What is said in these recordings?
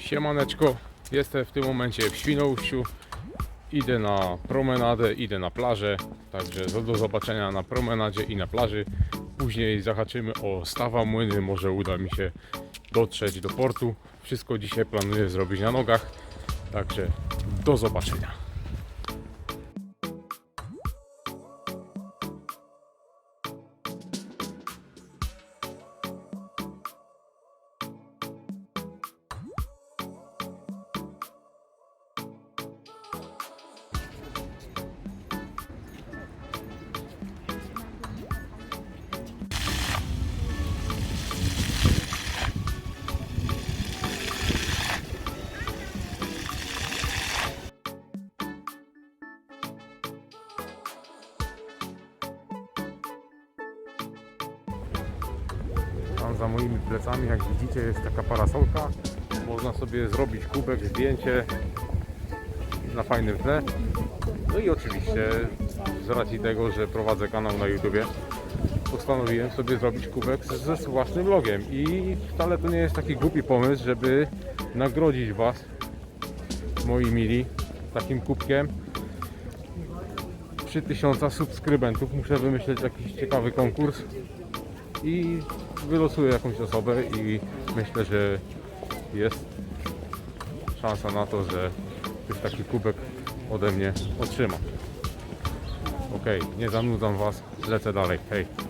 Siemaneczko, jestem w tym momencie w Świnoujściu. Idę na promenadę, idę na plażę, także do- zobaczenia na promenadzie i na plaży. Później zahaczymy o Stawa Młyny, może uda mi się dotrzeć do portu. Wszystko dzisiaj planuję zrobić na nogach, także do zobaczenia. Tam za moimi plecami, jak widzicie, jest taka parasolka. Można sobie zrobić kubek, zdjęcie na fajnym tle. No i oczywiście z racji tego, że prowadzę kanał na YouTubie, postanowiłem sobie zrobić kubek ze własnym logiem. I wcale to nie jest taki głupi pomysł, żeby nagrodzić Was, moi mili, takim kubkiem. 3000 subskrybentów. Muszę wymyśleć jakiś ciekawy konkurs i wylosuję jakąś osobę i myślę, że jest szansa na to, że ktoś taki kubek ode mnie otrzyma. Ok, nie zanudzam Was, lecę dalej. Hej.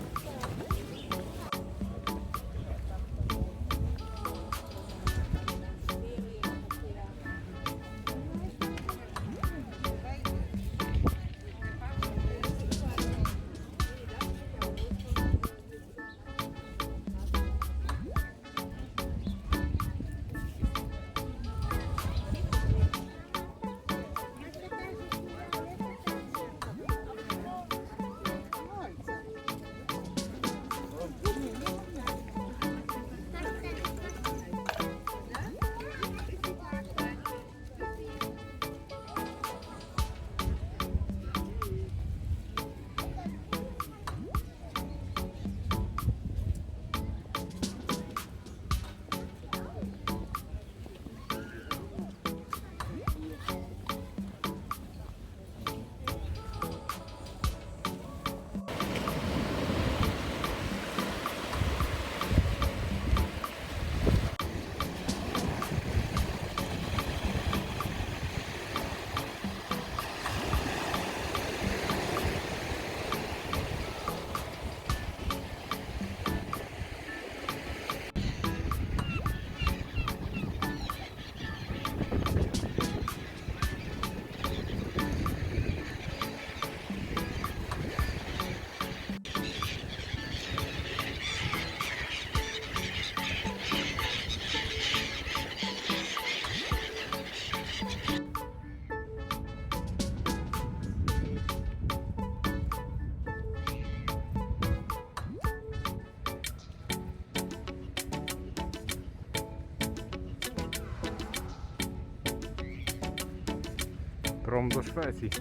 Кром до Швеції.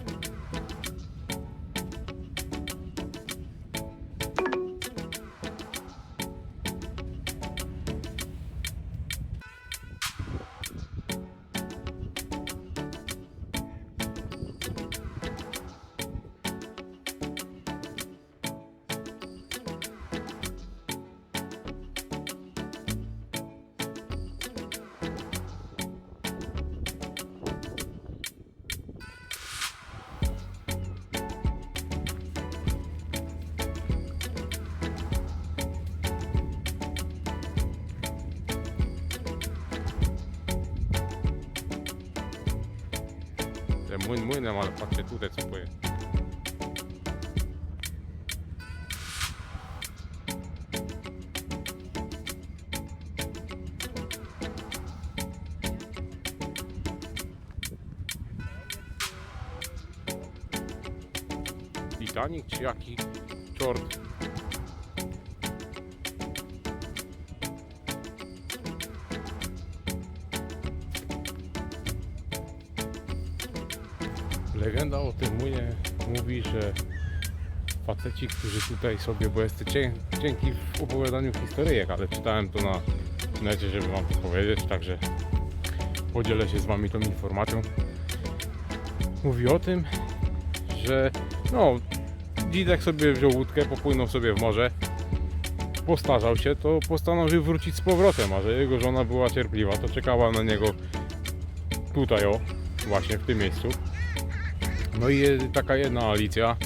Te młyn młynem, ale patrzcie tutaj co poje. Titanic czy jaki czort? Legenda o tym młynie mówi, że faceci, którzy tutaj sobie, bo jest dzięki w opowiadaniu historyjek, ale czytałem to na necie, żeby wam to powiedzieć, także podzielę się z Wami tą informacją. Mówi o tym, że no, Dzidek sobie wziął łódkę, popłynął sobie w morze, postarzał się, to postanowił wrócić z powrotem, a że jego żona była cierpliwa, to czekała na niego tutaj o, właśnie w tym miejscu. No i taka jedna Alicja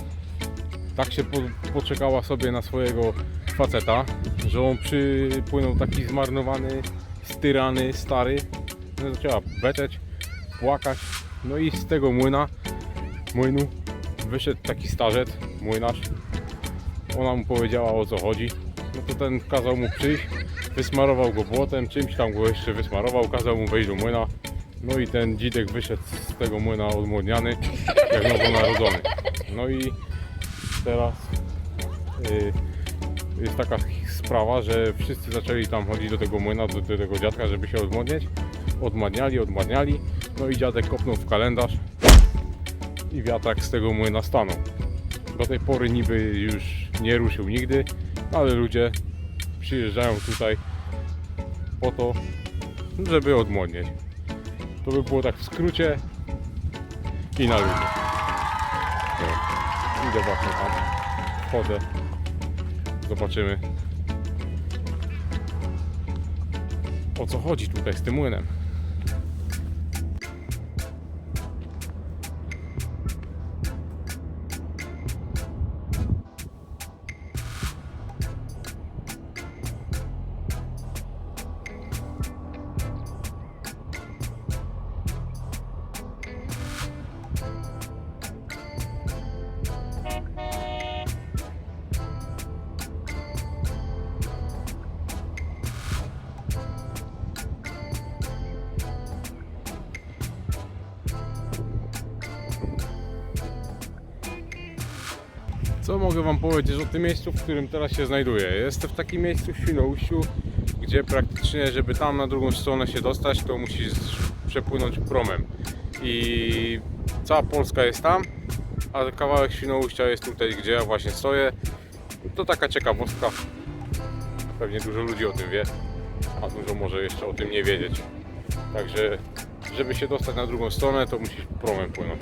tak się po, poczekała sobie na swojego faceta, że on przypłynął taki zmarnowany, styrany, stary. No, zaczęła beczeć, płakać. No i z tego młyna, młynu wyszedł taki starzec, młynarz. Ona mu powiedziała o co chodzi. No to ten kazał mu przyjść, wysmarował go błotem, czymś tam go jeszcze wysmarował, kazał mu wejść do młyna. No i ten dzidek wyszedł z tego młyna odmłodniany, jak nowonarodzony. No i teraz y, jest taka sprawa, że wszyscy zaczęli tam chodzić do tego młyna, do, do tego dziadka, żeby się odmłodnieć. Odmadniali, odmadniali. No i dziadek kopnął w kalendarz i wiatrak z tego młyna stanął. Do tej pory niby już nie ruszył nigdy, ale ludzie przyjeżdżają tutaj po to, żeby odmłodnieć. To by było tak w skrócie i na ludzie. No. Idę właśnie tam. Wchodzę. Zobaczymy. O co chodzi tutaj z tym młynem? Co mogę Wam powiedzieć o tym miejscu, w którym teraz się znajduję? Jestem w takim miejscu w Świnoujściu, gdzie praktycznie, żeby tam na drugą stronę się dostać, to musisz przepłynąć promem. I cała Polska jest tam, a kawałek Świnoujścia jest tutaj, gdzie ja właśnie stoję. To taka ciekawostka. Pewnie dużo ludzi o tym wie, a dużo może jeszcze o tym nie wiedzieć. Także, żeby się dostać na drugą stronę, to musisz promem płynąć.